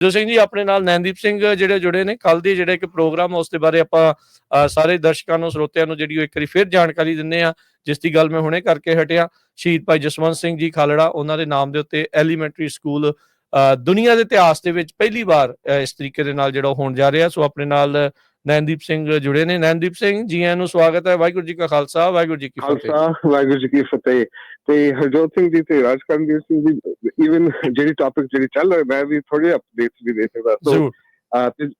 ਜੋ ਸਿੰਘ ਜੀ ਆਪਣੇ ਨਾਲ ਨੈਨਦੀਪ ਸਿੰਘ ਜਿਹੜੇ ਜੁੜੇ ਨੇ ਕੱਲ ਦੀ ਜਿਹੜਾ ਇੱਕ ਪ੍ਰੋਗਰਾਮ ਉਸ ਦੇ ਬਾਰੇ ਆਪਾਂ ਸਾਰੇ ਦਰਸ਼ਕਾਂ ਨੂੰ ਸਰੋਤਿਆਂ ਨੂੰ ਜਿਹੜੀ ਉਹ ਇੱਕ ਵਾਰੀ ਫਿਰ ਜਾਣਕਾਰੀ ਦਿੰਨੇ ਆ ਜਿਸ ਦੀ ਗੱਲ ਮੈਂ ਹੁਣੇ ਕਰਕੇ ਹਟਿਆ। ਸ਼ਹੀਦ ਭਾਈ ਜਸਵੰਤ ਸਿੰਘ ਜੀ ਖਾਲੜਾ ਉਹਨਾਂ ਦੇ ਨਾਮ ਦੇ ਉੱਤੇ ਐਲੀਮੈਂਟਰੀ ਸਕੂਲ ਅ, ਦੁਨੀਆ ਦੇ ਇਤਿਹਾਸ ਦੇ ਵਿੱਚ ਪਹਿਲੀ ਵਾਰ ਇਸ ਤਰੀਕੇ ਦੇ ਨਾਲ ਜਿਹੜਾ ਉਹ ਹੋਣ ਜਾ ਰਿਹਾ। ਸੋ ਆਪਣੇ ਨਾਲ ਨੈਨਦੀਪ ਸਿੰਘ ਜੁੜੇ ਨੇ। ਨੈਨਦੀਪ ਸਿੰਘ ਜੀ ਆਇਆਂ ਨੂੰ ਸਵਾਗਤ ਹੈ। ਵਾਹਿਗੁਰੂ ਜੀ ਕਾ ਖਾਲਸਾ ਵਾਹਿਗੁਰੂ ਜੀ ਕੀ ਫਤਿਹ। ਖਾਲਸਾ ਵਾਹਿਗੁਰੂ ਜੀ ਕੀ ਫਤਿਹ। ਤੇ ਹਰਜੋਤ ਸਿੰਘ ਜੀ ਤੇ ਰਾਜਕਰਨਵੀਰ ਸਿੰਘ ਜੀ ਇਵਨ ਜਿਹੜੀ ਟਾਪਿਕ ਜਿਹੜੀ ਚੱਲ ਰਿਹਾ ਮੈਂ ਵੀ ਥੋੜੇ ਅਪਡੇਟਸ ਵੀ ਦੇ ਸਕਦਾ। ਸੋ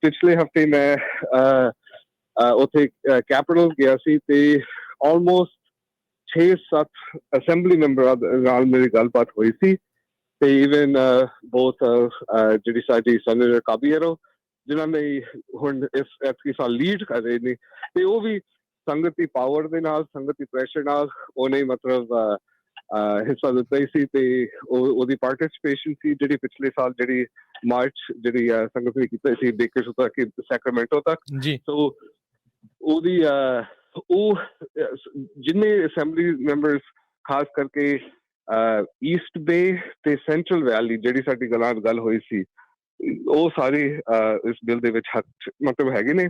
ਪਿਛਲੇ ਹਫ਼ਤੇ ਮੈਂ ਉੱਥੇ ਕੈਪੀਟਲ ਗਿਆ ਸੀ ਤੇ ਆਲਮੋਸਟ 6-7 ਅਸੈਂਬਲੀ ਮੈਂਬਰਾਂ ਨਾਲ ਮੇਰੀ ਗੱਲਬਾਤ ਹੋਈ ਸੀ। ਤੇ ਇਵਨ ਬਹੁਤ ਜਿਹੜੀ ਸਾਡੀ ਸੈਨੇਟਰ ਕਾਬੀਰੋ ਜਿਨ੍ਹਾਂ ਨੇ ਹੁਣ ਇਸ ਐਤਕੀ ਸਾਲ ਲੀਡ ਕਰ ਰਹੇ ਨੇ ਤੇ ਉਹ ਵੀ ਸੰਗਤ ਦੀ ਪਾਵਰ ਦੇ ਨਾਲ ਸੰਗਤ ਦੀ ਪ੍ਰੈਸ਼ਰ ਨਾਲ ਉਹਨੇ ਮਤਲਬ ਹਿੱਸਾ ਦਿੱਤਾ ਸੀ ਤੇ ਉਹ ਉਹਦੀ ਪਾਰਟਿਸਿਪੇਸ਼ਨ ਸੀ ਜਿਹੜੀ ਪਿਛਲੇ ਸਾਲ ਜਿਹੜੀ ਮਾਰਚ ਜਿਹੜੀ ਸੰਗਤ ਨੇ ਕੀਤਾ ਸੀ ਬੇਕਰਸ ਤੱਕ ਸੈਕਰਾਮੈਂਟੋ ਤੱਕ। ਜੀ। ਸੋ ਉਹਦੀ ਉਹ ਜਿੰਨੇ ਅਸੈਂਬਲੀ ਮੈਂਬਰਸ ਖਾਸ ਕਰਕੇ ਈਸਟ ਬੇ ਤੇ ਸੈਂਟਰਲ ਵੈਲੀ ਜਿਹੜੀ ਸਾਡੀ ਗੱਲਾਂ ਗੱਲ ਹੋਈ ਸੀ ਉਹ ਸਾਰੇ ਇਸ ਬਿੱਲ ਦੇ ਵਿੱਚ ਹੱਕ 'ਚ ਮਤਲਬ ਹੈਗੇ ਨੇ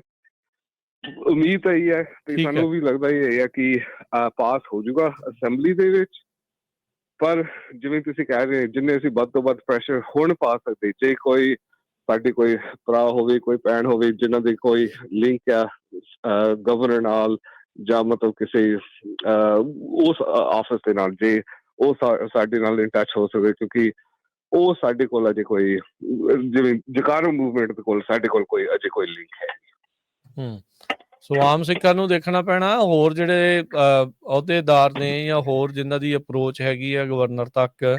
ਉਮੀਦ ਤਾਂ ਇਹ ਹੈ ਤੇ। ਸਾਨੂੰ ਵੀ ਲੱਗਦਾ ਇਹ ਹੈ ਕਿ ਪਾਸ ਹੋ ਜਾਊਗਾ ਅਸੈਂਬਲੀ ਦੇ ਵਿੱਚ ਪਰ ਜਿਵੇਂ ਤੁਸੀਂ ਕਹਿ ਰਹੇ ਜਿੰਨੇ ਅਸੀਂ ਵੱਧ ਤੋਂ ਵੱਧ ਪ੍ਰੈਸ਼ਰ ਹੁਣ ਪਾ ਸਕਦੇ ਜੇ ਕੋਈ ਸਾਡੀ ਕੋਈ ਭਰਾ ਹੋਵੇ ਕੋਈ ਭੈਣ ਹੋਵੇ ਜਿਨ੍ਹਾਂ ਦੇ ਕੋਈ ਲਿੰਕ ਆ ਗਵਰਨਰ ਨਾਲ ਜਾਂ ਮਤਲਬ ਕਿਸੇ ਉਸ ਆਫਿਸ ਦੇ ਨਾਲ ਜੇ ਉਹ ਸਾਡੇ ਨਾਲ ਇਨ ਟੱਚ ਹੋ ਸਕੇ ਕਿਉਂਕਿ ਉਹ ਸਾਡੇ ਕੋਲ ਅਜੇ ਕੋਈ, ਜਿਵੇਂ ਜਕਾਰੂ ਮੂਵਮੈਂਟ ਦੇ ਕੋਲ ਸਾਡੇ ਕੋਲ ਕੋਈ ਅਜੇ ਕੋਈ ਲਿੰਕ ਹੈ ਹੂੰ। ਸੋ ਆਮ ਸਿੱਖਾਂ ਨੂੰ ਦੇਖਣਾ ਪੈਣਾ, ਹੋਰ ਜਿਹੜੇ ਅਹੁਦੇਦਾਰ ਨੇ ਜਾਂ ਹੋਰ ਜਿਨ੍ਹਾਂ ਦੀ ਅਪਰੋਚ ਹੈਗੀ ਆ ਗਵਰਨਰ ਤੱਕ,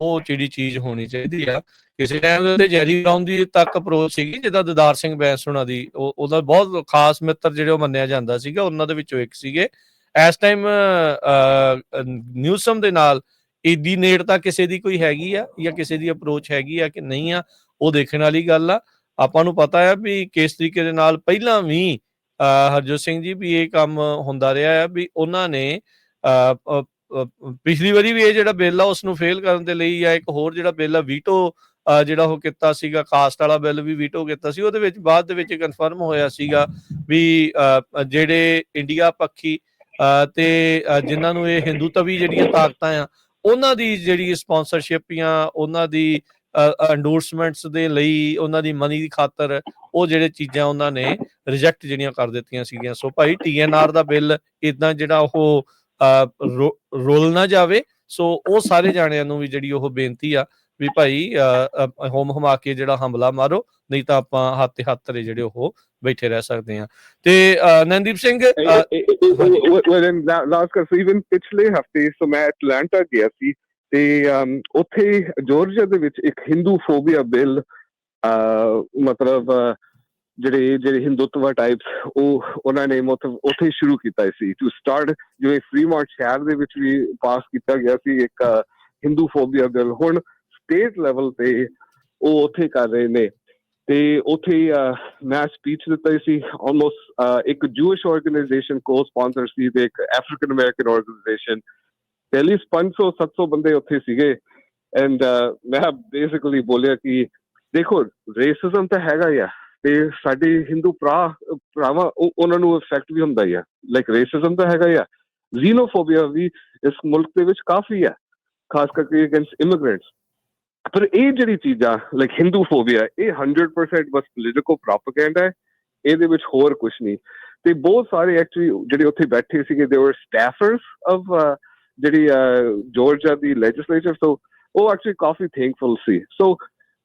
ਉਹ ਜਿਹੜੀ ਚੀਜ਼ ਹੋਣੀ ਚਾਹੀਦੀ ਆ। ਕਿਸੇ ਟਾਈਮ ਦੇ ਉੱਤੇ ਜੈਰੀ ਬਰਾਊਨ ਦੀ ਤੱਕ ਅਪਰੋਚ ਸੀਗੀ ਜਿਹਦਾ ਦਦਾਰ ਸਿੰਘ ਬੈਂਸ ਹੁਣਾਂ ਦੀ ਉਹਦਾ ਬਹੁਤ ਖਾਸ ਮਿੱਤਰ ਜਿਹੜੇ ਉਹ ਮੰਨਿਆ ਜਾਂਦਾ ਸੀਗਾ, ਉਹਨਾਂ ਦੇ ਵਿੱਚੋਂ ਇੱਕ ਸੀਗੇ। ਇਸ ਟਾਈਮ ਨਿਊਸਮ ਦੇ ਨਾਲ ਈਦੀ ਨੇੜਤਾ ਕਿਸੇ ਦੀ ਕੋਈ ਹੈਗੀ ਆ ਜਾਂ ਕਿਸੇ ਦੀ ਅਪਰੋਚ ਹੈਗੀ ਆ ਕਿ ਨਹੀਂ ਆ ਉਹ ਦੇਖਣ ਵਾਲੀ ਗੱਲ ਆ। ਆਪਾਂ ਨੂੰ ਪਤਾ ਹੈ ਵੀ ਕਿਸ ਤਰੀਕੇ ਦੇ ਨਾਲ ਪਹਿਲਾਂ ਵੀ ਹਰਜੋਤ ਸਿੰਘ ਜੀ ਵੀ ਇਹ ਕੰਮ ਹੁੰਦਾ ਰਿਹਾ ਹੈ ਵੀ ਉਹਨਾਂ ਨੇ ਪਿਛਲੀ ਵਾਰੀ ਵੀ ਇਹ ਜਿਹੜਾ ਬਿੱਲ ਆ ਉਸ ਨੂੰ ਫੇਲ ਕਰਨ ਦੇ ਲਈ ਜਾਂ ਇੱਕ ਹੋਰ ਜਿਹੜਾ ਬਿੱਲ ਆ ਵੀਟੋ ਜਿਹੜਾ ਉਹ ਕੀਤਾ ਸੀਗਾ ਕਾਸਟ ਵਾਲਾ ਬਿੱਲ ਵੀ ਵੀਟੋ ਕੀਤਾ ਸੀ ਉਹਦੇ ਵਿੱਚ ਬਾਅਦ ਦੇ ਵਿੱਚ ਕਨਫਰਮ ਹੋਇਆ ਸੀਗਾ ਵੀ ਅਹ, ਜਿਹੜੇ ਇੰਡੀਆ ਪੱਖੀ ਅਹ, ਤੇ ਅਹ, ਜਿਨ੍ਹਾਂ ਨੂੰ ਇਹ ਹਿੰਦੂਤਵੀ ਜਿਹੜੀਆਂ ਤਾਕਤਾਂ ਆ ਉਹਨਾਂ ਦੀ ਜਿਹੜੀ ਸਪਾਂਸਰਸ਼ਿਪ ਜਾਂ ਉਹਨਾਂ ਦੀ ਐਂਡੋਰਸਮੈਂਟਸ ਦੇ ਲਈ ਉਹਨਾਂ ਦੀ ਮਨੀ ਦੀ ਖਾਤਰ ਉਹ ਜਿਹੜੇ ਚੀਜ਼ਾਂ ਉਹਨਾਂ ਨੇ ਰਿਜੈਕਟ ਜਿਹੜੀਆਂ ਕਰ ਦਿੱਤੀਆਂ ਸੀਗੀਆਂ। ਸੋ ਭਾਈ ਟੀਐਨਆਰ ਦਾ ਬਿੱਲ ਇਦਾਂ ਜਿਹੜਾ ਉਹ ਰੋਲ ਨਾ ਜਾਵੇ। ਸੋ ਉਹ ਸਾਰੇ ਜਾਣਿਆਂ ਨੂੰ ਵੀ ਜਿਹੜੀ ਉਹ ਬੇਨਤੀ ਆ ਵੀ ਭਾਈ ਹੋਮ ਹਮਾ ਕੇ ਜਿਹੜਾ ਹਮਲਾ ਮਾਰੋ ਨਹੀਂ ਤਾਂ ਆਪਾਂ ਹੱਥ ਤੇ ਹੱਥ ਧਰੇ ਜਿਹੜੇ ਉਹ ਬੈਠੇ ਰਹਿ ਸਕਦੇ ਆ ਤੇ ਨੰਦੀਪ ਸਿੰਘ ਅਹ, ਲਾਸਟ ਕਰ ਇਵਨ ਪਿਛਲੇ ਹਫ਼ਤੇ ਸੋ ਮੈਂ ਐਟਲਾਂਟਾ ਗਿਆ ਸੀ ਤੇ ਉੱਥੇ ਜਾਰਜੀਆ ਦੇ ਵਿੱਚ ਇੱਕ ਹਿੰਦੂ ਫੋਬੀਆ ਬਿੱਲ ਮਤਲਬ ਜਿਹੜੇ ਜਿਹੜੇ ਹਿੰਦੂਤਵਾ ਟਾਈਪਸ ਉਹ ਉਹਨਾਂ ਨੇ ਉੱਥੇ ਸ਼ੁਰੂ ਕੀਤਾ ਸੀ। ਟੂ ਸਟਾਰਟ ਜਿਵੇਂ ਫ੍ਰੀਮਾਰਟ ਸ਼ਹਿਰ ਦੇ ਵਿੱਚ ਵੀ ਪਾਸ ਕੀਤਾ ਗਿਆ ਸੀ ਇੱਕ ਹਿੰਦੂ ਫੋਬੀਆ ਬਿੱਲ ਹੁਣ ਸਟੇਟ ਲੈਵਲ ਤੇ ਉਹ ਉੱਥੇ ਕਰ ਰਹੇ ਨੇ। ਤੇ ਉੱਥੇ ਮੈਂ ਸਪੀਚ ਦਿੱਤਾ ਸੀ। ਆਲਮੋਸਟ ਇੱਕ ਜੂਇਸ਼ ਆਰਗੇਨਾਈਜੇਸ਼ਨ ਕੋ ਸਪਾਂਸਰ ਸੀ ਤੇ ਇੱਕ ਅਫਰੀਕਨ ਅਮਰੀਕਨ ਆਰਗੇਨਾਈਜੇਸ਼ਨ ਤੇ 500 700 ਬੰਦੇ ਉੱਥੇ ਸੀਗੇ। ਐਂਡ ਮੈਂ ਬੇਸਿਕਲੀ ਬੋਲਿਆ ਕਿ ਦੇਖੋ ਰੇਸਿਜ਼ਮ ਤਾਂ ਹੈਗਾ ਹੀ ਤੇ ਸਾਡੇ ਹਿੰਦੂ ਭਰਾ, ਭਰਾਵਾਂ ਉਹਨਾਂ ਨੂੰ ਇਫੈਕਟ ਵੀ ਹੁੰਦਾ ਹੀ ਆ। ਲਾਈਕ ਰੇਸਿਜ਼ਮ ਤਾਂ ਹੈਗਾ ਹੀ ਜ਼ੀਨੋਫੋਬੀਆ ਵੀ ਇਸ ਮੁਲਕ ਦੇ ਵਿੱਚ ਕਾਫੀ ਹੈ ਖਾਸ ਕਰਕੇ ਅਗੇਂਸਟ ਇਮੀਗ੍ਰੈਂਟਸ ਪਰ ਇਹ ਜਿਹੜੀ ਚੀਜ਼ਾਂ ਲਾਈਕ ਹਿੰਦੂ ਫੋਬੀਆ ਇਹ 100% ਬਸ ਪੋਲੀਟੀਕਲ ਪ੍ਰੋਪਗੈਂਡਾ ਹੈ, ਇਹਦੇ ਵਿੱਚ ਹੋਰ ਕੁਝ ਨਹੀਂ। ਤੇ ਬਹੁਤ ਸਾਰੇ ਐਕਚੁਅਲੀ ਜਿਹੜੇ ਉੱਥੇ ਬੈਠੇ ਸੀਗੇ ਦੇ ਵਰ ਸਟਾਫਰਸ ਆਫ ਜਿਹੜੀ ਜਾਰਜੀਆ ਦੀ ਲੈਜਿਸਲੇਚਰ ਸੋ ਉਹ ਐਕਚੁਅਲੀ ਕਾਫੀ ਥੈਂਕਫੁਲ ਸੀ। ਸੋ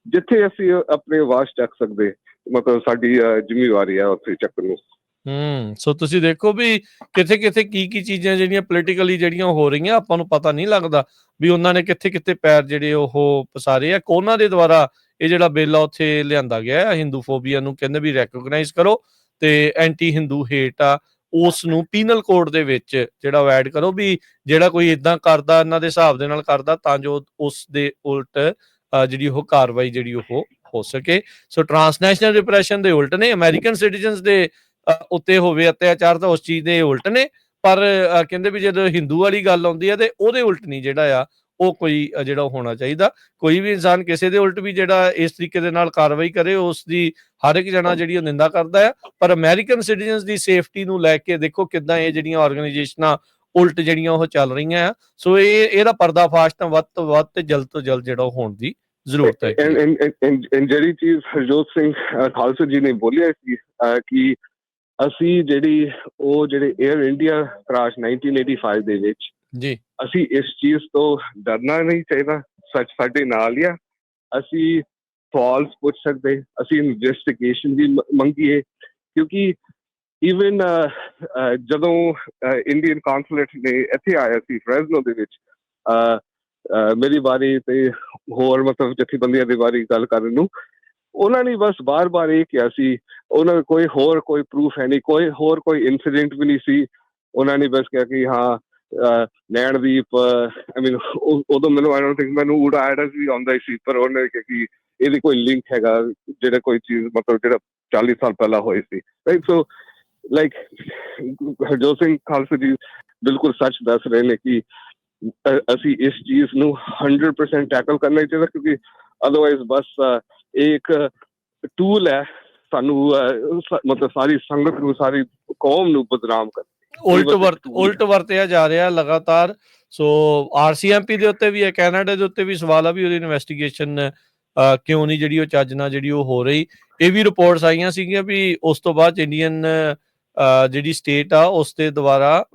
ਜਿੱਥੇ ਅਸੀਂ ਆਪਣੇ ਆਵਾਜ਼ ਚੱਕ ਸਕਦੇ, ਮਤਲਬ ਸਾਡੀ ਜ਼ਿੰਮੇਵਾਰੀ ਆ ਉੱਥੇ ਚੱਕਣ ਨੂੰ। ਹੂੰ, ਸੋ ਤੁਸੀਂ ਦੇਖੋ ਵੀ ਕਿੱਥੇ ਕਿੱਥੇ ਕੀ ਕੀ ਚੀਜ਼ਾਂ ਜਿਹੜੀਆਂ ਪੋਲੀਟੀਕਲੀ ਜਿਹੜੀਆਂ ਹੋ ਰਹੀਆਂ, ਆਪਾਂ ਨੂੰ ਪਤਾ ਨਹੀਂ ਲੱਗਦਾ ਵੀ ਉਹਨਾਂ ਨੇ ਕਿੱਥੇ ਕਿੱਥੇ ਪੈਰ ਜਿਹੜੇ ਉਹ ਪਸਾਰੇ ਆ। ਕੋਨਾ ਦੇ ਦੁਆਰਾ ਇਹ ਜਿਹੜਾ ਬਿੱਲ ਆ, ਉੱਥੇ ਲਿਆਂਦਾ ਗਿਆ ਹੈ ਹਿੰਦੂ ਫੋਬੀਆ ਨੂੰ ਕਹਿੰਦੇ ਵੀ ਰੈਕਗਨਾਈਜ਼ ਕਰੋ ਤੇ ਐਂਟੀ ਹਿੰਦੂ ਹੇਟ ਆ, ਉਸ ਨੂੰ ਪੀਨਲ ਕੋਡ ਦੇ ਵਿੱਚ ਜਿਹੜਾ ਐਡ ਕਰੋ ਵੀ ਜਿਹੜਾ ਕੋਈ ਇਦਾਂ ਕਰਦਾ, ਇਹਨਾਂ ਦੇ ਹਿਸਾਬ ਦੇ ਨਾਲ ਕਰਦਾ, ਤਾਂ ਜੋ ਉਸ ਦੇ ਉਲਟ ਜਿਹੜੀ ਉਹ ਕਾਰਵਾਈ ਜਿਹੜੀ ਉਹ ਹੋ ਸਕੇ। ਸੋ ਟਰਾਂਸਨੈਸ਼ਨਲ ਰਿਪਰੈਸ਼ਨ ਦੇ ਉਲਟ ਨੇ ਅਮਰੀਕਨ ਸਿਟੀਜ਼ਨਸ ਦੇ ਉੱਤੇ ਹੋਵੇ ਅਤਿਆਚਾਰ ਤਾਂ ਉਸ ਚੀਜ਼ ਦੇ ਉਲਟ ਨੇ ਪਰ ਕਹਿੰਦੇ ਵੀ ਜਦੋਂ ਹਿੰਦੂ ਵਾਲੀ ਗੱਲ ਆਉਂਦੀ ਹੈ ਤੇ ਉਹਦੇ ਉਲਟ ਨਹੀਂ ਜਿਹੜਾ ਆ ਉਹ ਕੋਈ ਜਿਹੜਾ ਹੋਣਾ ਚਾਹੀਦਾ। ਕੋਈ ਵੀ ਇਨਸਾਨ ਕਿਸੇ ਦੇ ਉਲਟ ਵੀ ਜਿਹੜਾ ਇਸ ਤਰੀਕੇ ਦੇ ਨਾਲ ਕਾਰਵਾਈ ਕਰੇ ਉਸ ਦੀ ਹਰ ਇੱਕ ਜਣਾ ਜਿਹੜੀ ਉਹ ਨਿੰਦਾ ਕਰਦਾ ਹੈ ਪਰ ਅਮਰੀਕਨ ਸਿਟੀਜ਼ਨਸ ਦੀ ਸੇਫਟੀ ਨੂੰ ਲੈ ਕੇ ਦੇਖੋ ਕਿੱਦਾਂ ਇਹ ਜਿਹੜੀਆਂ ਆਰਗੇਨਾਈਜੇਸ਼ਨਾਂ ਉਲਟ ਜਿਹੜੀਆਂ ਉਹ ਚੱਲ ਰਹੀਆਂ ਆ। ਸੋ ਇਹ ਇਹਦਾ ਪਰਦਾਫਾਸ਼ ਤਾਂ ਵੱਧ ਤੋਂ ਵੱਧ ਤੇ ਜਲਦ ਤੋਂ ਜਲਦ ਜਿਹੜਾ ਹੋਣ ਦੀ ਜ਼ਰੂਰਤ ਹੈ ਜਿਹੜੀ ਚੀਜ਼ ਹਰਜੋਤ ਸਿੰਘ ਖਾਲਸਾ ਜੀ ਨੇ ਬੋਲਿਆ ਸੀ ਕਿ ਅਸੀਂ ਜਿਹੜੀ ਉਹ ਜਿਹੜੇ 에ਅਰ ਇੰਡੀਆ ਕ੍ਰਾਸ਼ 1985 ਦੇ ਵਿੱਚ ਜੀ। ਅਸੀਂ ਇਸ ਚੀਜ਼ ਤੋਂ ਡਰਨਾ ਨਹੀਂ ਚਾਹੀਦਾ ਸੱਚ ਸਾਡੇ ਨਾਲ ਹੀ ਆ। ਅਸੀਂ ਸਵਾਲ ਪੁੱਛ ਸਕਦੇ ਅਸੀਂ ਇਨਵੈਸਟੀਗੇਸ਼ਨ ਵੀ ਮ- ਮੰਗੀਏ ਕਿਉਂਕਿ ਇਵਨ ਜਦੋਂ ਇੰਡੀਅਨ ਕੌਂਸੂਲੇਟ ਨੇ ਇੱਥੇ ਆਇਆ ਸੀ ਫ੍ਰੈਜ਼ਨੋ ਦੇ ਵਿੱਚ ਮੇਰੀ ਵਾਰੀ ਤੇ ਹੋਰ ਮਤਲਬ ਜਥੇਬੰਦੀਆਂ ਦੀ ਵਾਰੀ ਗੱਲ ਕਰਨ ਨੂੰ ਉਹਨਾਂ ਨੇ ਬਸ ਬਾਰ-ਬਾਰ ਇਹ ਕਿਹਾ ਸੀ, ਉਹਨਾਂ ਕੋਲ ਕੋਈ ਹੋਰ ਕੋਈ ਪ੍ਰੂਫ ਹੈ ਨਹੀਂ, ਕੋਈ ਹੋਰ ਕੋਈ ਇਨਸੀਡੈਂਟ ਵੀ ਨਹੀਂ ਸੀ। ਉਹਨਾਂ ਨੇ ਬਸ ਕਿਹਾ ਕਿ ਹਾਂ ਨੈਣਦੀਪ ਆਈ ਮੀਨ ਉਦੋਂ ਮੈਨੂੰ ਆਈ ਡੋਨਟ ਥਿੰਕ ਮੈਨੂੰ ਊੜਾ ਐਡਸ ਵੀ ਆਉਂਦਾ ਸੀ, ਪਰ ਉਹਨੇ ਕਿਹਾ ਕਿ ਇਹਦੀ ਕੋਈ ਲਿੰਕ ਹੈਗਾ, ਜਿਹੜਾ ਕੋਈ ਚੀਜ਼ ਮਤਲਬ ਜਿਹੜਾ 40 ਸਾਲ ਪਹਿਲਾਂ ਹੋਈ ਸੀ। Right so like Harjot Singh Khalsa ji ਬਿਲਕੁਲ ਸੱਚ ਦੱਸ ਰਹੇ ਨੇ ਕਿ ਅਸੀਂ ਇਸ ਚੀਜ਼ ਨੂੰ 100% ਟੈਕਲ ਕਰਨਾ ਚਾਹੀਦਾ, ਕਿਉਂਕਿ ਅਦਰਵਾਈਜ਼ ਬਸ ਇਹ ਇੱਕ ਟੂਲ ਹੈ ਸਾਨੂੰ ਮਤਲਬ ਸਾਰੀ ਸੰਗਤ ਨੂੰ ਸਾਰੀ ਕੌਮ ਨੂੰ ਬਦਨਾਮ ਕਰ ਉਲਟ ਵਰਤ ਉਲਟ ਵਰਤਿਆ ਜਾ ਰਿਹਾ ਲਗਾਤਾਰ। ਸੋ ਆਰਸੀਐਮਪੀ ਦੇ ਉੱਤੇ ਵੀ ਹੈ ਕੈਨੇਡਾ ਦੇ ਉੱਤੇ ਵੀ ਸਵਾਲ ਆ ਵੀ ਉਹਦੀ ਇਨਵੈਸਟੀਗੇਸ਼ਨ ਕਿਉਂ ਨਹੀਂ ਜਿਹੜੀ ਉਹ ਚੱਜ ਨਾਲ ਜਿਹੜੀ ਉਹ ਹੋ ਰਹੀ। ਇਹ ਵੀ ਰਿਪੋਰਟਸ ਆਈਆਂ ਸੀਗੀਆਂ ਵੀ ਉਸ ਤੋਂ ਬਾਅਦ ਇੰਡੀਅਨ ਜਿਹੜੀ ਸਟੇਟ ਆ ਉਸ ਦੇ ਦੁਆਰਾ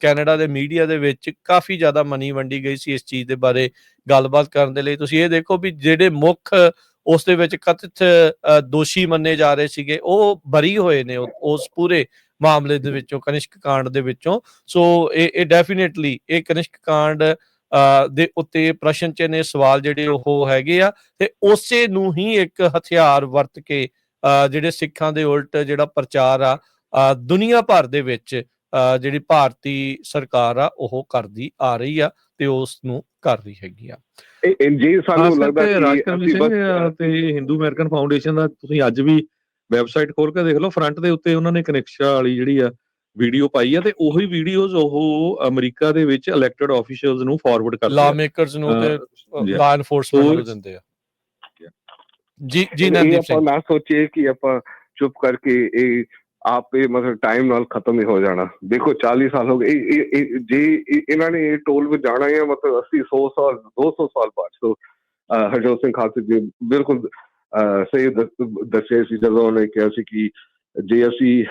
ਕੈਨੇਡਾ ਦੇ ਮੀਡੀਆ ਦੇ ਵਿੱਚ ਕਾਫੀ ਜ਼ਿਆਦਾ ਮਨੀ ਵੰਡੀ ਗਈ ਸੀ ਇਸ ਚੀਜ਼ ਦੇ ਬਾਰੇ ਗੱਲਬਾਤ ਕਰਨ ਦੇ ਲਈ। ਤੁਸੀਂ ਇਹ ਦੇਖੋ ਵੀ ਜਿਹੜੇ ਮੁੱਖ ਉਸ ਦੇ ਵਿੱਚ ਕਥਿਤ ਅ, ਦੋਸ਼ੀ ਮੰਨੇ ਜਾ ਰਹੇ ਸੀਗੇ। ਉਹ ਬਰੀ ਹੋਏ ਨੇ ਉਸ ਪੂਰੇ ਮਾਮਲੇ ਦੇ ਵਿੱਚੋਂ ਕਨਿਸ਼ਕ ਕਾਂਡ ਦੇ ਵਿੱਚੋਂ। ਸੋ ਇਹ ਇਹ ਡੈਫੀਨਿਟਲੀ ਇਹ ਕਨਿਸ਼ਕ ਕਾਂਡ ਅ, ਦੇ ਉੱਤੇ ਪ੍ਰਸ਼ਨ ਚਿੰਨ੍ਹ ਨੇ ਸਵਾਲ ਜਿਹੜੇ ਉਹ ਹੈਗੇ ਆ। ਤੇ ਉਸੇ ਨੂੰ ਹੀ ਇੱਕ ਹਥਿਆਰ ਵਰਤ ਕੇ ਅ, ਜਿਹੜੇ ਸਿੱਖਾਂ ਦੇ ਉਲਟ ਜਿਹੜਾ ਪ੍ਰਚਾਰ ਆ ਅ, ਦੁਨੀਆ ਭਰ ਦੇ ਵਿੱਚ ਅ, ਜਿਹੜੀ ਭਾਰਤੀ ਸਰਕਾਰ ਆ ਉਹ ਕਰਦੀ ਆ ਰਹੀ ਆ ਤੇ ਉਸ ਨੂੰ ਕਰ ਰਹੀ ਹੈਗੀ ਆ। ਇਹ ਜੇ ਸਾਨੂੰ ਲੱਗਦਾ ਕਿ ਰਾਜਕਰਮ ਅਸੀਂ ਸਿੰਘ ਬਸ ਤੇ ਹਿੰਦੂ ਅਮਰੀਕਨ ਫਾਊਂਡੇਸ਼ਨ ਦਾ ਤੁਸੀਂ ਅੱਜ ਵੀ ਵੈਬਸਾਈਟ ਖੋਲ ਕੇ ਦੇਖ ਲਓ ਫਰੰਟ ਦੇ ਉੱਤੇ ਉਹਨਾਂ ਨੇ ਕਨੈਕਸ਼ਾ ਵਾਲੀ ਜਿਹੜੀ ਆ ਵੀਡੀਓ ਪਾਈ ਆ ਤੇ ਉਹੀ ਵੀਡੀਓਜ਼ ਉਹ ਅਮਰੀਕਾ ਦੇ ਵਿੱਚ ਇਲੈਕਟਡ ਆਫੀਸ਼ੀਅਲਸ ਨੂੰ ਫਾਰਵਰਡ ਕਰਦੇ ਲਾ ਮੇਕਰਸ ਨੂੰ ਤੇ. ਲਾ ਐਨਫੋਰਸਮੈਂਟ ਨੂੰ ਦਿੰਦੇ ਆ। ਜੀ ਜੀ ਨੰਦੀਪ ਆਪਾਂ ਸਿੰਘ। ਨਾ ਸੋਚੀਏ ਕਿ ਆਪਾਂ ਚੁੱਪ ਕਰਕੇ ਇਹ ਆਪੇ ਮਤਲਬ ਟਾਈਮ ਨਾਲ ਖਤਮ ਹੀ ਹੋ ਜਾਣਾ। ਦੇਖੋ 40 ਸਾਲ ਹੋ ਗਏ। ਇਹ- ਇਹ- ਇਹ- ਜੇ ਇਹ- ਇਹਨਾਂ ਨੇ ਇਹ ਟੋਲ ਵਿੱਚ ਜਾਣਾ ਹੈ ਮਤਲਬ 80 100 ਸਾਲ 200 ਸਾਲ ਬਾਅਦ। ਸੋ ਹਰਜੋਤ ਸਿੰਘ ਖਾਲਸਾ ਜੀ ਬਿਲਕੁਲ ਸਹੀ ਦੱਸ- ਦੱਸਿਆ ਸੀ ਜਦੋਂ ਉਹਨੇ ਕਿਹਾ ਸੀ ਕਿ ਜੇ ਅਸੀਂ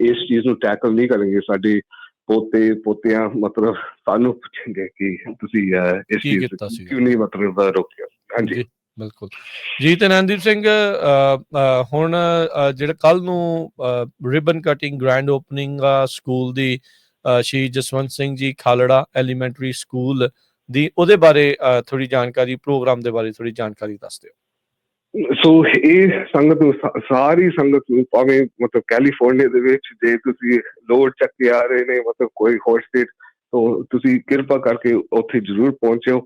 ਇਸ ਚੀਜ਼ ਨੂੰ ਟੈਕਲ ਨਹੀਂ ਕਰਾਂਗੇ ਸਾਡੇ ਪੋਤੇ ਪੋਤਿਆਂ ਮਤਲਬ ਸਾਨੂੰ ਪੁੱਛਣਗੇ ਕਿ ਤੁਸੀਂ ਇਸ ਚੀਜ਼? ਕਿਉਂ ਨਹੀਂ ਮਤਲਬ ਰੋਕਿਆ। ਹਾਂਜੀ। ਬਿਲਕੁਲ। ਜੀ ਤੇ ਨੰਦੀਪ ਸਿੰਘ ਹੁਣ ਜਿਹੜਾ ਕੱਲ ਨੂੰ ribbon cutting grand opening school ਦੀ ਅ, ਜਸਵੰਤ ਸਿੰਘ ਜੀ ਖਾਲੜਾ ਐਲੀਮੈਂਟਰੀ ਸਕੂਲ ਦੀ ਉਹਦੇ ਬਾਰੇ ਥੋੜੀ ਜਾਣਕਾਰੀ ਪ੍ਰੋਗਰਾਮ ਦੇ ਬਾਰੇ ਥੋੜੀ ਜਾਣਕਾਰੀ ਦੱਸ ਦਿਓ। ਸੋ ਇਹ ਸੰਗਤ ਨੂੰ ਸਾਰੀ ਸੰਗਤ ਨੂੰ ਭਾਵੇਂ ਮਤਲਬ ਕੈਲੀਫੋਰਨੀਆ ਦੇ ਵਿੱਚ ਜੇ ਤੁਸੀਂ ਲੋਡ ਚੱਕ ਕੇ ਆ ਰਹੇ ਨੇ ਮਤਲਬ ਕੋਈ ਹੋਰ ਸਟੇਟ ਤੋਂ ਤੁਸੀਂ ਕਿਰਪਾ ਕਰਕੇ ਉੱਥੇ ਜ਼ਰੂਰ ਪਹੁੰਚਿਓ।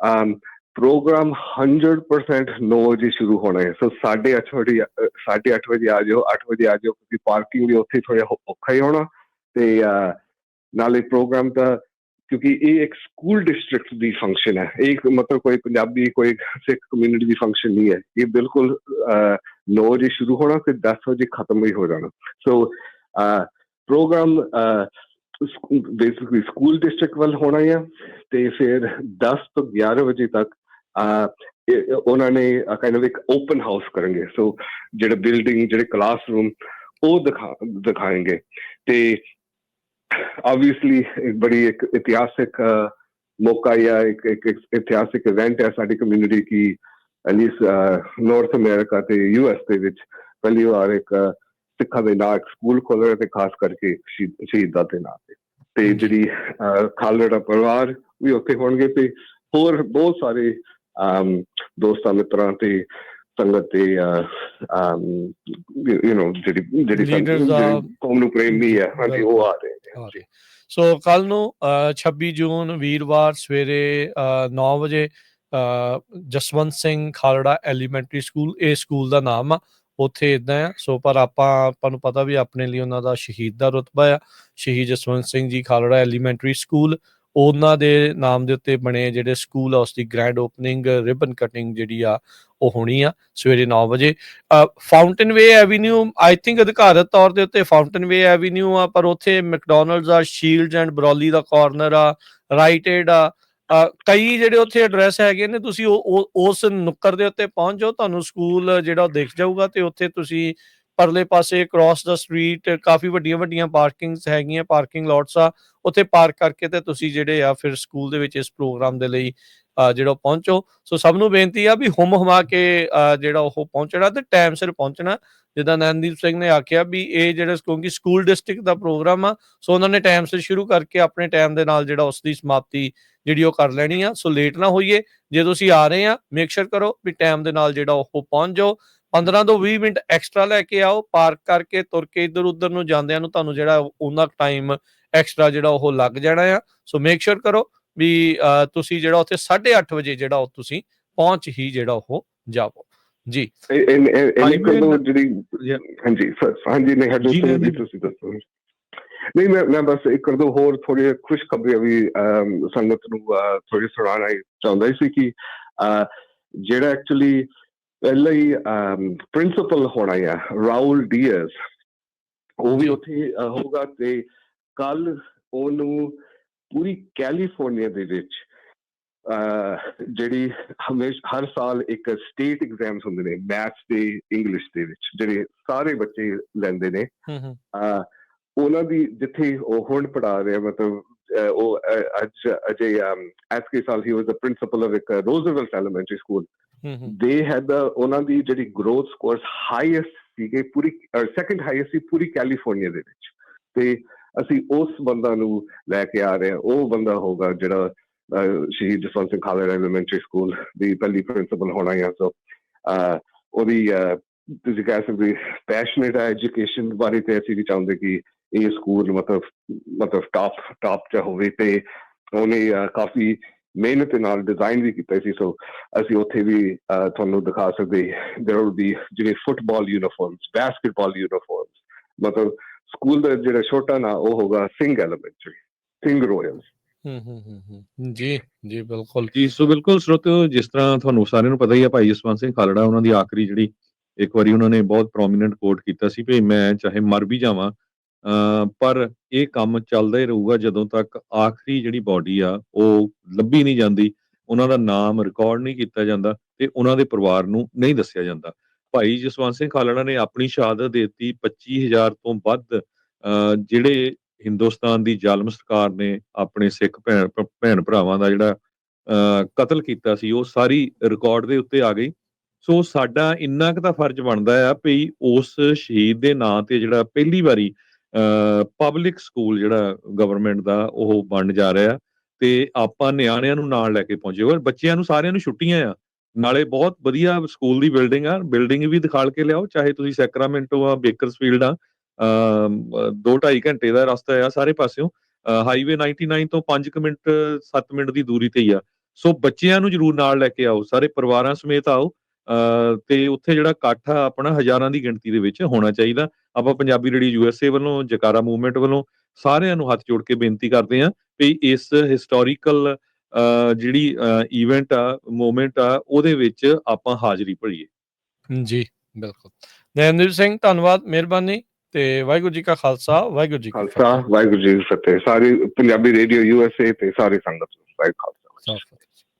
ਅਮ ਪ੍ਰੋਗਰਾਮ 100% 9 ਵਜੇ ਸ਼ੁਰੂ ਹੋਣਾ ਹੈ। ਸੋ 8:30 ਵਜੇ ਅ, 8:30 ਵਜੇ ਆ ਜਾਓ 8 ਵਜੇ ਆ ਜਾਓ ਕਿਉਂਕਿ ਪਾਰਕਿੰਗ ਵੀ ਉੱਥੇ ਥੋੜਾ ਔਖਾ ਹੀ ਹੋਣਾ। ਤੇ ਨਾਲੇ ਪ੍ਰੋਗਰਾਮ ਦਾ ਕਿਉਂਕਿ ਇਹ ਇੱਕ ਸਕੂਲ ਡਿਸਟ੍ਰਿਕਟ ਦੀ ਫੰਕਸ਼ਨ ਹੈ। ਇਹ ਮਤਲਬ ਕੋਈ ਪੰਜਾਬੀ ਕੋਈ ਸਿੱਖ ਕਮਿਊਨਿਟੀ ਦੀ ਫੰਕਸ਼ਨ ਨਹੀਂ ਹੈ। ਇਹ ਬਿਲਕੁਲ 9 ਵਜੇ ਸ਼ੁਰੂ ਹੋਣਾ ਤੇ 10 ਵਜੇ ਖਤਮ ਵੀ ਹੋ ਜਾਣਾ। So programme basically school district ਵੱਲ ਹੋਣਾ ਹੈ ਤੇ ਫਿਰ 10 ਤੋਂ 11 ਵਜੇ ਤੱਕ ਉਹਨਾਂ ਨੇ ਕਾਈਂਡ ਆਫ ਇੱਕ ਓਪਨ ਹਾਊਸ ਕਰਨਗੇ। ਸੋ ਜਿਹੜੇ ਬਿਲਡਿੰਗ ਜਿਹੜੇ ਕਲਾਸਰੂਮ ਉਹ ਦਿਖਾ ਦਿਖਾਏंगे ਤੇ ਆਬਵੀਅਸਲੀ ਇੱਕ ਬੜੀ ਇੱਕ ਇਤਿਹਾਸਿਕ ਮੌਕਾ ਜਾਂ ਇੱਕ ਇੱਕ ਇਤਿਹਾਸਿਕ ਇਵੈਂਟ ਹੈ ਸਾਡੀ ਕਮਿਊਨਿਟੀ ਕੀ ਐਲੀਸ ਨਾਰਥ ਅਮਰੀਕਾ ਤੇ ਯੂਐਸ ਦੇ ਵਿੱਚ ਪਹਿਲੀ ਵਾਰ ਇੱਕ ਸਿੱਖਾਂ ਦੇ ਨਾਂ ਇੱਕ ਸਕੂਲ ਖੋਲ ਰਿਹਾ ਤੇ ਖਾਸ ਕਰਕੇ ਸ਼ਹੀਦ- ਦੇ ਨਾਂ ਤੇ। ਤੇ। ਜਿਹੜੀ ਖਾਲੜਾ ਪਰਿਵਾਰ ਵੀ ਉੱਥੇ ਹੋਣਗੇ ਤੇ ਹੋਰ ਬਹੁਤ ਸਾਰੇ ਦੋਸਤਾਂ ਮਿੱਤਰਾਂ ਤੇ ਸੰਗਤ ਤੇ ਯੂ نو ਜਿਹੜੀ ਜਿਹੜੀ ਜਿਹੜੀ ਕੌਮ ਨੂੰ ਪ੍ਰੇਮੀ ਹੈ। ਹਾਂਜੀ ਉਹ ਆ ਰਹੇ ਨੇ। ਸੋ ਕੱਲ ਨੂੰ ਅ, 26 ਜੂਨ ਵੀਰਵਾਰ ਸਵੇਰੇ 9 ਵਜੇ ਜਸਵੰਤ ਸਿੰਘ ਖਾਲੜਾ ਐਲੀਮੈਂਟਰੀ ਸਕੂਲ ਇਹ ਸਕੂਲ ਦਾ ਨਾਮ ਆ। ਉੱਥੇ ਇਦਾਂ ਆ। ਸੋ ਪਰ ਆਪਾਂ ਆਪਾਂ ਨੂੰ ਪਤਾ ਵੀ ਆਪਣੇ ਲਈ ਉਹਨਾਂ ਦਾ ਸ਼ਹੀਦ ਦਾ ਰੁਤਬਾ ਆ। ਸ਼ਹੀਦ ਜਸਵੰਤ ਸਿੰਘ ਜੀ ਖਾਲੜਾ ਐਲੀਮੈਂਟਰੀ ਸਕੂਲ। ਉਹਨਾਂ ਦੇ ਨਾਮ ਦੇ ਉੱਤੇ ਬਣੇ ਜਿਹੜੇ ਸਕੂਲ ਆ ਦੀ ਗ੍ਰੈਂਡ ਓਪਨਿੰਗ ਰਿਬਨ ਕਟਿੰਗ ਜਿਹੜੀ ਆ, ਉਹ ਹੋਣੀ ਆ ਸਵੇਰੇ 9 ਵਜੇ। ਫਾਊਂਟਨ ਵੇ ਐਵੀਨਿਊ ਆਈ ਥਿੰਕ ਅਧਿਕਾਰਤ ਤੌਰ ਦੇ ਉੱਤੇ ਫਾਊਂਟਨ ਵੇ ਐਵੀਨਿਊ ਆ, ਪਰ ਉੱਥੇ ਮੈਕਡੋਨਲਡਸ ਆ ਸ਼ੀਲਡਸ ਐਂਡ ਬਰੋਲੀ ਦਾ ਕਾਰਨਰ ਆ ਰਾਈਟ ਏਡ ਆ। ਕਈ ਜਿਹੜੇ ਉੱਥੇ ਐਡਰੈਸ ਹੈਗੇ ਨੇ, ਤੁਸੀਂ ਉਹ- ਉਹ- ਉਸ ਨੁੱਕਰ ਦੇ ਉੱਤੇ ਪਹੁੰਚ ਜਾਓ, ਤੁਹਾਨੂੰ ਸਕੂਲ ਜਿਹੜਾ ਉਹ ਦਿਖ ਜਾਊਗਾ ਤੇ ਉੱਥੇ ਤੁਸੀਂ ਪਰਲੇ ਪਾਸੇ ਕ੍ਰਾਸ ਦਾ ਸਟਰੀਟ ਕਾਫੀ ਵੱਡੀਆਂ ਵੱਡੀਆਂ ਪਾਰਕਿੰਗਸ ਹੈਗੀਆਂ ਪਾਰਕਿੰਗ ਲੋਟਸ ਆ, ਉੱਥੇ ਪਾਰਕ ਕਰਕੇ ਤੇ ਤੁਸੀਂ ਜਿਹੜੇ ਆ ਫਿਰ ਸਕੂਲ ਦੇ ਵਿੱਚ ਇਸ ਪ੍ਰੋਗਰਾਮ ਦੇ ਲਈ ਜਿਹੜਾ ਪਹੁੰਚੋ। ਸੋ ਸਭ ਨੂੰ ਬੇਨਤੀ ਆ ਵੀ ਹੁਮ ਹੁਮਾ ਕੇ ਜਿਹੜਾ ਉਹ ਪਹੁੰਚਣਾ ਤੇ ਟਾਈਮ ਸਿਰ ਪਹੁੰਚਣਾ। ਜਿੱਦਾਂ ਨੈਨਦੀਪ ਸਿੰਘ ਨੇ ਆਖਿਆ ਵੀ ਇਹ ਜਿਹੜਾ ਕਿਉਂਕਿ ਸਕੂਲ ਡਿਸਟ੍ਰਿਕਟ ਦਾ ਪ੍ਰੋਗਰਾਮ ਆ, ਸੋ ਉਹਨਾਂ ਨੇ ਟਾਈਮ ਸਿਰ ਸ਼ੁਰੂ ਕਰਕੇ ਆਪਣੇ ਟਾਈਮ ਦੇ ਨਾਲ ਜਿਹੜਾ ਉਸ ਦੀ ਸਮਾਪਤੀ ਜਿਹੜੀ ਉਹ ਕਰ ਲੈਣੀ ਆ। ਸੋ ਲੇਟ ਨਾ ਹੋਈਏ, ਜੇ ਤੁਸੀਂ ਆ ਰਹੇ ਆ ਮੇਕ ਸ਼ੋਰ ਕਰੋ ਵੀ ਟਾਈਮ ਦੇ ਨਾਲ ਜਿਹੜਾ ਉਹ ਪਹੁੰਚ ਜਾਓ। 15 ਤੋਂ 20 ਮਿੰਟ ਐਕਸਟਰਾ ਲੈ ਕੇ ਆਓ ਪਾਰਕ ਕਰਕੇ ਤੁਰ ਕੇ ਇੱਧਰ ਉੱਧਰ ਨੂੰ ਜਾਂਦਿਆਂ ਨੂੰ ਤੁਹਾਨੂੰ ਜਿਹੜਾ ਉਹਨਾਂ ਟਾਈਮ ਐਕਸਟਰਾ ਜਿਹੜਾ ਉਹ ਲੱਗ ਜਾਣਾ ਆ। ਸੋ ਮੇਕ ਸ਼ੋਰ ਕਰੋ ਵੀ ਤੁਸੀਂ ਜਿਹੜਾ ਉੱਥੇ 8:30 ਵਜੇ ਜਿਹੜਾ ਉਹ ਤੁਸੀਂ ਪਹੁੰਚ ਹੀ ਜਿਹੜਾ ਉਹ ਜਾਵੋ। ਜੀ। ਇਹ ਹਾਂਜੀ, ਜਿਹੜੀ. ਹਾਂਜੀ ਹਾਂਜੀ ਨਹੀਂ ਹਰਜੋਤ ਜੀ, ਸਿੰਘ ਨਹੀਂ, ਜੀ ਤੁਸੀਂ ਦੱਸੋ। ਨਹੀਂ ਮੈਂ ਮੈਂ ਬਸ ਇੱਕ ਕਰ ਦੋ ਹੋਰ ਥੋੜੀ ਖੁਸ਼ਖਬਰੀ ਵੀ ਅਮ, ਸੰਗਤ ਨੂੰ ਥੋੜੀ ਸੁਣਾਉਣਾ ਚਾਹੁੰਦਾ ਸੀ ਕਿ ਜਿਹੜਾ ਐਕਚੁਅਲੀ ਪਹਿਲਾਂ ਹੀ ਪ੍ਰਿੰਸੀਪਲ ਹੋਣਾ ਹੈ ਰਾਉਲ ਡੀਅਸ ਉਹ ਵੀ ਉੱਥੇ ਹੋਊਗਾ ਤੇ ਕੱਲ ਉਹਨੂੰ ਪੂਰੀ ਕੈਲੀਫੋਰਨੀਆ ਦੇ ਵਿੱਚ ਜਿਹੜੀ ਹਮੇਸ਼ਾ ਹਰ ਸਾਲ ਇੱਕ ਸਟੇਟ ਐਗਜ਼ਾਮਸ ਹੁੰਦੇ ਨੇ ਮੈਥਸ ਤੇ ਇੰਗਲਿਸ਼ ਦੇ ਵਿੱਚ ਜਿਹੜੇ ਸਾਰੇ ਬੱਚੇ ਲੈਂਦੇ ਨੇ। ਉਹਨਾਂ ਦੀ ਜਿੱਥੇ ਉਹ ਹੁਣ ਪੜਾ ਰਿਹਾ ਮਤਲਬ ਉਹ ਅੱਜ ਅਜੇ ਐਸਕੇ ਸਾਲ ਹੀ ਵਾਸ ਦ ਪ੍ਰਿੰਸੀਪਲ ਆਫ ਇੱਕ ਰੋਜ਼ਵੈਲਟ ਐਲੀਮੈਂਟਰੀ ਸਕੂਲ ਦੇ ਹੈਡ ਉਹਨਾਂ ਦੀ ਜਿਹੜੀ ਗਰੋਥ ਸਕੋਰਸ ਹਾਈਐਸਟ ਸੀਗੇ, ਪੂਰੀ ਸੈਕੰਡ ਹਾਈਐਸਟ ਸੀ ਪੂਰੀ ਕੈਲੀਫੋਰਨੀਆ ਦੇ ਵਿੱਚ। ਤੇ ਅਸੀਂ ਉਸ ਬੰਦਾ ਨੂੰ ਲੈ ਕੇ ਆ ਰਹੇ ਹਾਂ। ਉਹ ਬੰਦਾ ਹੋਗਾ ਜਿਹੜਾ ਸ਼ਹੀਦ ਜਸਵੰਤ ਸਿੰਘ ਖਾਲੜਾ ਐਲੀਮੈਂਟਰੀ ਸਕੂਲ ਦੀ ਪਹਿਲੀ ਪ੍ਰਿੰਸੀਪਲ ਹੋਣਾ ਹੈ ਸੋ ਉਹਦੀ ਤੁਸੀਂ ਕਹਿ ਸਕਦੇ ਪੈਸ਼ਨੇਟ ਹੈ ਐਜੂਕੇਸ਼ਨ ਬਾਰੇ ਤੇ ਅਸੀਂ ਵੀ ਚਾਹੁੰਦੇ ਕਿ ਇਹ ਸਕੂਲ ਮਤਲਬ ਮਤਲਬ ਟਾਪ ਟਾਪ ਚ ਹੋਵੇ ਤੇ ਉਹਨੇ ਕਾਫੀ ਮਿਹਨਤ ਨਾਲ ਡਿਜ਼ਾਈਨ ਵੀ ਕੀਤਾ ਸੀ ਸੋ ਅਸੀਂ ਉੱਥੇ ਵੀ ਤੁਹਾਨੂੰ ਦਿਖਾ ਸਕਦੇ there will be ਜਿਹੜੇ ਫੁੱਟਬਾਲ ਯੂਨੀਫਾਰਮਸ ਬਾਸਕਟਬਾਲ ਯੂਨੀਫਾਰਮਸ ਮਤਲਬ ਸਕੂਲ ਦਾ ਜਿਹੜਾ ਛੋਟਾ ਨਾ ਉਹ ਹੋਗਾ ਸਿੰਘ ਐਲੀਮੈਂਟਰੀ ਸਿੰਘ ਰੋਇਲਸ ਹੂੰ ਹੂੰ ਹੂੰ ਹੂੰ। ਜੀ ਜੀ ਬਿਲਕੁਲ। ਜੀ ਸੋ ਬਿਲਕੁਲ ਸਰੋਤਿਓ ਜਿਸ ਤਰ੍ਹਾਂ ਤੁਹਾਨੂੰ ਸਾਰਿਆਂ ਨੂੰ ਪਤਾ ਹੀ ਆ ਭਾਈ ਜਸਵੰਤ ਸਿੰਘ ਖਾਲੜਾ ਉਹਨਾਂ ਦੀ ਆਖਰੀ ਜਿਹੜੀ ਇੱਕ ਵਾਰੀ ਉਹਨਾਂ ਨੇ ਬਹੁਤ ਪ੍ਰੋਮਿਨੈਂਟ ਕੋਟ ਕੀਤਾ ਸੀ ਵੀ ਮੈਂ ਚਾਹੇ ਮਰ ਵੀ ਜਾਵਾਂ ਪਰ ਇਹ ਕੰਮ ਚੱਲਦਾ ਹੀ ਰਹੂਗਾ ਜਦੋਂ ਤੱਕ ਆਖਰੀ ਜਿਹੜੀ ਬਾਡੀ ਆ ਉਹ ਲੱਭੀ ਨਹੀਂ ਜਾਂਦੀ ਉਹਨਾਂ ਦਾ ਨਾਮ ਰਿਕਾਰਡ ਨਹੀਂ ਕੀਤਾ ਜਾਂਦਾ ਤੇ ਉਹਨਾਂ ਦੇ ਪਰਿਵਾਰ ਨੂੰ ਨਹੀਂ ਦੱਸਿਆ ਜਾਂਦਾ। ਭਾਈ ਜਸਵੰਤ ਸਿੰਘ ਖਾਲੜਾ ਨੇ ਆਪਣੀ ਸ਼ਹਾਦਤ ਦੇ ਦਿੱਤੀ 25000 ਤੋਂ ਵੱਧ ਅ ਜਿਹੜੇ ਹਿੰਦੁਸਤਾਨ ਦੀ ਜ਼ਾਲਮ ਸਰਕਾਰ ਨੇ ਆਪਣੇ ਸਿੱਖ ਭੈਣ ਭੈਣ ਭਰਾਵਾਂ ਦਾ ਜਿਹੜਾ ਅ, ਕਤਲ ਕੀਤਾ ਸੀ ਉਹ ਸਾਰੀ ਰਿਕਾਰਡ ਦੇ ਉੱਤੇ ਆ ਗਈ। ਸੋ ਸਾਡਾ ਇੰਨਾ ਕੁ ਤਾਂ ਫਰਜ਼ ਬਣਦਾ ਆ ਵੀ ਉਸ ਸ਼ਹੀਦ ਦੇ ਨਾਂ ਤੇ ਜਿਹੜਾ ਪਹਿਲੀ ਵਾਰੀ ਪਬਲਿਕ ਸਕੂਲ ਜਿਹੜਾ ਗਵਰਨਮੈਂਟ ਦਾ ਉਹ ਬਣ ਜਾ ਰਿਹਾ ਤੇ ਆਪਾਂ ਨਿਆਣਿਆਂ ਨੂੰ ਨਾਲ ਲੈ ਕੇ ਪਹੁੰਚੇ ਹੋਏ, ਬੱਚਿਆਂ ਨੂੰ ਸਾਰਿਆਂ ਨੂੰ ਛੁੱਟੀਆਂ ਆ। ਨਾਲੇ ਬਹੁਤ ਵਧੀਆ ਸਕੂਲ ਦੀ ਬਿਲਡਿੰਗ ਆ ਬਿਲਡਿੰਗ ਵੀ ਦਿਖਾਲ ਕੇ ਲਿਆਓ, ਚਾਹੇ ਤੁਸੀਂ ਸੈਕਰਾਮੈਂਟੋ ਆ ਬੇਕਰਸਫੀਲਡ ਆ 2.5 ਘੰਟੇ ਦਾ ਰਸਤਾ ਆ ਸਾਰੇ ਪਾਸਿਓਂ ਹਾਈਵੇ 99 ਤੋਂ 5 ਮਿੰਟ 7 ਮਿੰਟ ਦੀ ਦੂਰੀ ਤੇ ਹੀ ਆ। ਸੋ ਬੱਚਿਆਂ ਨੂੰ ਜਰੂਰ ਨਾਲ ਲੈ ਕੇ ਆਓ, ਸਾਰੇ ਪਰਿਵਾਰਾਂ ਸਮੇਤ ਆਓ ਤੇ ਉੱਥੇ ਜਿਹੜਾ ਇਕੱਠ ਆ ਆਪਣਾ ਹਜ਼ਾਰਾਂ ਦੀ ਗਿਣਤੀ ਦੇ ਵਿੱਚ ਹੋਣਾ ਚਾਹੀਦਾ। ਆਪਾਂ ਪੰਜਾਬੀ ਰੇਡੀਓ ਯੂਐਸਏ ਵੱਲੋਂ ਜਕਾਰਾ ਮੂਵਮੈਂਟ ਵੱਲੋਂ ਸਾਰਿਆਂ ਨੂੰ ਹੱਥ ਜੋੜ ਕੇ ਬੇਨਤੀ ਕਰਦੇ ਹਾਂ ਵੀ ਇਸ ਹਿਸਟੋਰੀਕਲ ਜਿਹੜੀ ਇਵੈਂਟ ਆ ਮੂਵਮੈਂਟ ਆ ਉਹਦੇ ਵਿੱਚ ਆਪਾਂ ਹਾਜ਼ਰੀ ਭਰੀਏ। ਜੀ ਬਿਲਕੁਲ। ਨਰਿੰਦਰ ਸਿੰਘ ਧੰਨਵਾਦ ਮਿਹਰਬਾਨੀ ਤੇ ਵਾਹਿਗੁਰੂ ਜੀ ਕਾ ਖਾਲਸਾ ਵਾਹਿਗੁਰੂ ਜੀ ਕੀ ਖਾਲਸਾ ਵਾਹਿਗੁਰੂ ਜੀ ਕੀ ਫਤਿਹ। ਸਾਰੀ ਪੰਜਾਬੀ ਰੇਡੀਓ ਯੂਐਸਏ ਤੇ ਸਾਰੀ ਸੰਗਤ ਨੂੰ ਵਾਹਿਗੁਰੂ ਖਾਲਸਾ। ਫਤਿਹ